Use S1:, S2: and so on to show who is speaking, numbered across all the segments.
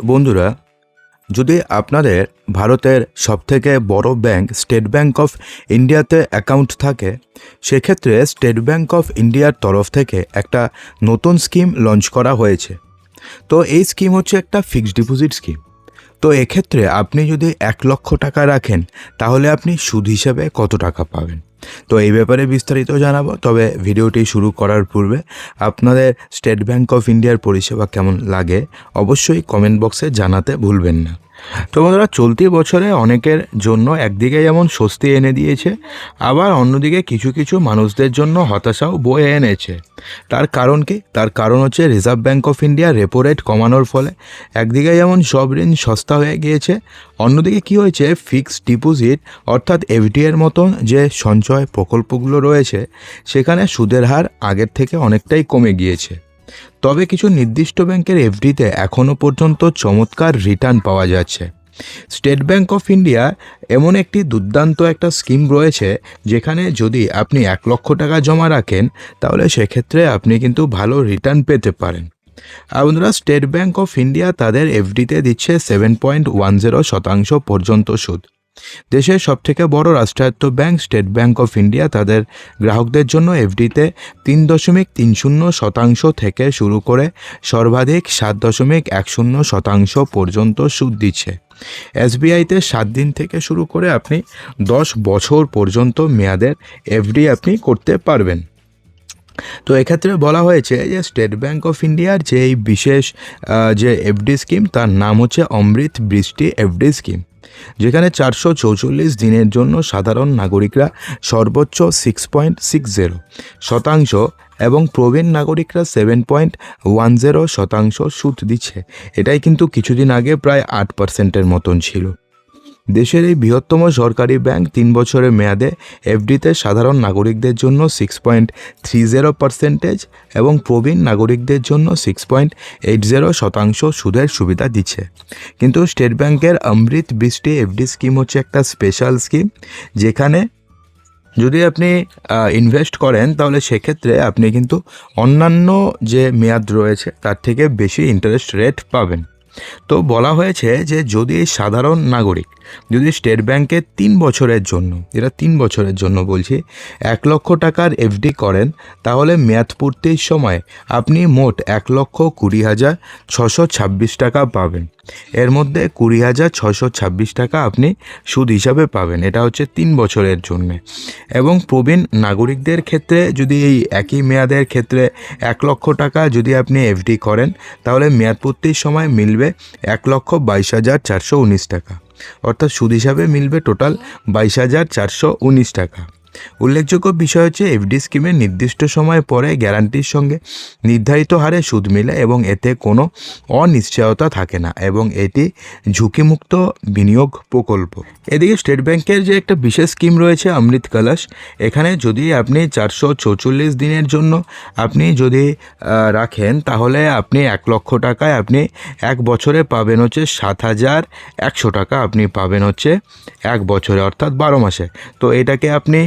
S1: বন্ধুরা, যদি আপনাদের ভারতের সবথেকে বড় ব্যাংক স্টেট ব্যাংক অফ ইন্ডিয়াতে অ্যাকাউন্ট থাকে, সেক্ষেত্রে স্টেট ব্যাংক অফ ইন্ডিয়ার তরফ থেকে একটা নতুন স্কিম লঞ্চ করা হয়েছে। তো এই স্কিম হচ্ছে একটা ফিক্সড ডিপোজিট স্কিম। তো এক্ষেত্রে আপনি যদি এক লক্ষ টাকা রাখেন, তাহলে আপনি সুদ হিসেবে কত টাকা পাবেন? তো এই ব্যাপারে বিস্তারিত জানাব। তবে ভিডিওটি শুরু করার পূর্বে আপনাদের স্টেট ব্যাংক অফ ইন্ডিয়ার পরিষেবা কেমন লাগে অবশ্যই কমেন্ট বক্সে জানাতে ভুলবেন না। তো বন্ধুরা, চলতি বছরে অনেকের জন্য একদিকে যেমন স্বস্তি এনে দিয়েছে, আবার অন্যদিকে কিছু কিছু মানুষদের জন্য হতাশাও বয়ে এনেছে। তার কারণ কি? তার কারণ হচ্ছে reserve bank of India repo rate কমানোর ফলে একদিকে যেমন সব ঋণ সস্তা হয়ে গিয়েছে, অন্যদিকে কি হয়েছে? ফিক্সড ডিপোজিট অর্থাৎ এফডি এর মতন যে সঞ্চয় প্রকল্পগুলো রয়েছে, সেখানে সুদের হার আগের থেকে অনেকটাই কমে গিয়েছে। তবে কিছু নির্দিষ্ট ব্যাংকের এফডিতে এখনও পর্যন্ত চমৎকার রিটার্ন পাওয়া যাচ্ছে। স্টেট ব্যাংক অফ ইন্ডিয়া এমন একটি দুর্দান্ত একটা স্কিম রয়েছে, যেখানে যদি আপনি এক লক্ষ টাকা জমা রাখেন, তাহলে সেক্ষেত্রে আপনি কিন্তু ভালো রিটার্ন পেতে পারেন। আর বন্ধুরা, স্টেট ব্যাংক অফ ইন্ডিয়া তাদের এফডিতে দিচ্ছে সেভেন পয়েন্ট ওয়ান জিরো শতাংশ পর্যন্ত সুদ। দেশের সবথেকে বড় রাষ্ট্রায়ত্ত bank state bank of India তাদের গ্রাহকদের জন্য এফডিতে তিন দশমিক তিন শূন্য শতাংশ থেকে শুরু করে সর্বাধিক সাত দশমিক এক শূন্য শতাংশ পর্যন্ত সুদ দিচ্ছে। এসবিআইতে সাত দিন থেকে শুরু করে আপনি দশ বছর পর্যন্ত মেয়াদের এফডি আপনি করতে পারবেন। তো এক্ষেত্রে বলা হয়েছে যে স্টেট ব্যাংক অফ ইন্ডিয়ার যে এই বিশেষ যে এফডি স্কিম তার নাম হচ্ছে অমৃত বৃষ্টি এফডি স্কিম। যেখানে চারশো চৌচল্লিশ দিনের জন্য সাধারণ নাগরিকরা সর্বোচ্চ সিক্স পয়েন্ট সিক্স জিরো শতাংশ এবং প্রবীণ নাগরিকরা সেভেন পয়েন্ট ওয়ান জিরো শতাংশ সুদ দিচ্ছে। এটাই কিন্তু কিছুদিন আগে প্রায় আট পার্সেন্টের মতন ছিল। দেশের এই বৃহত্তম সরকারি ব্যাংক তিন বছরের মেয়াদে এফডিতে সাধারণ নাগরিকদের জন্য six point three zero percentage এবং প্রবীণ নাগরিকদের জন্য সিক্স পয়েন্ট এইট জিরো শতাংশ সুদের সুবিধা দিচ্ছে। কিন্তু স্টেট ব্যাংকের অমৃত বৃষ্টি এফডি স্কিম হচ্ছে একটা স্পেশাল স্কিম যেখানে যদি আপনি ইনভেস্ট করেন, তাহলে সেক্ষেত্রে আপনি কিন্তু অন্যান্য যে মেয়াদ রয়েছে, তার থেকে বেশি ইন্টারেস্ট রেট পাবেন। তো বলা হয়েছে যে যদি সাধারণ নাগরিক যদি স্টেট ব্যাংকে তিন বছরের জন্য এটা তিন বছরের জন্য বলছি, এক লক্ষ টাকার এফডি করেন, তাহলে মেয়াদ পূর্তির সময় আপনি মোট এক লক্ষ কুড়ি হাজার ছশো ছাব্বিশ টাকা পাবেন। এর মধ্যে কুড়ি হাজার ছশো ছাব্বিশ টাকা আপনি সুদ হিসাবে পাবেন, এটা হচ্ছে তিন বছরের জন্য। এবং প্রবীণ নাগরিকদের ক্ষেত্রে যদি এই একই মেয়াদের ক্ষেত্রে এক লক্ষ টাকা যদি আপনি এফডি করেন, তাহলে মেয়াদ পূর্তির সময় মিলবে এক লক্ষ বাইশ হাজার চারশো উনিশ টাকা। অর্থাৎ সুদ হিসাবে মিলবে টোটাল বাইশ হাজার চারশো উনিশ টাকা। উল্লেখযোগ্য বিষয় হচ্ছে এফডি স্কিমের নির্দিষ্ট সময় পরে গ্যারান্টির সঙ্গে নির্ধারিত হারে সুদ মিলে এবং এতে কোনো অনিশ্চয়তা থাকে না এবং এটি ঝুঁকিমুক্ত বিনিয়োগ প্রকল্প। এদিকে স্টেট ব্যাংকের যে একটা বিশেষ স্কিম রয়েছে, অমৃত কলস এখানে যদি আপনি চারশো চৌচল্লিশ দিনের জন্য আপনি যদি রাখেন, তাহলে আপনি এক লক্ষ টাকায় আপনি এক বছরে পাবেন হচ্ছে সাত হাজার একশো টাকা। আপনি পাবেন হচ্ছে এক বছরে, অর্থাৎ বারো মাসে। তো এটাকে আপনি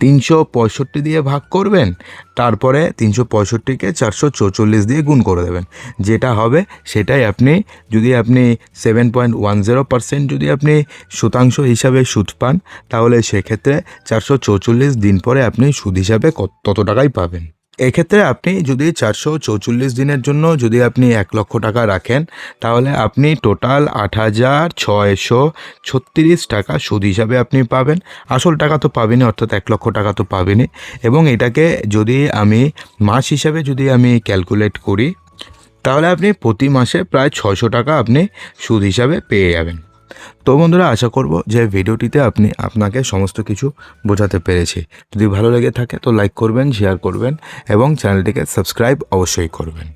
S1: তিনশো পঁয়ষট্টি দিয়ে ভাগ করবেন, তারপরে তিনশো পঁয়ষট্টিকে চারশো চৌচল্লিশ দিয়ে গুণ করে দেবেন। যেটা হবে সেটাই আপনি, যদি আপনি seven point one zero percent যদি আপনি শতাংশ হিসাবে সুদ পান, তাহলে সেক্ষেত্রে চারশো চৌচল্লিশ দিন পরে আপনি সুদ হিসাবে কত- টাকাই পাবেন। এক্ষেত্রে আপনি যদি চারশো চৌচল্লিশ দিনের জন্য যদি আপনি এক লক্ষ টাকা রাখেন, তাহলে আপনি টোটাল আট হাজার ছয়শো ছত্রিশ টাকা সুদ হিসাবে আপনি পাবেন। আসল টাকা তো পাবেনই, অর্থাৎ এক লক্ষ টাকা তো পাবেনই। এবং এটাকে যদি আমি মাস হিসাবে যদি আমি ক্যালকুলেট করি, তাহলে আপনি প্রতি মাসে প্রায় ছয়শো টাকা আপনি সুদ হিসাবে পেয়ে যাবেন। তো বন্ধুরা, আশা করব যে ভিডিওটিতে আপনি আপনাকে সমস্ত কিছু বোঝাতে পেরেছি। যদি ভালো লেগে থাকে তো লাইক করবেন শেয়ার করবেন এবং চ্যানেলটিকে সাবস্ক্রাইব অবশ্যই করবেন।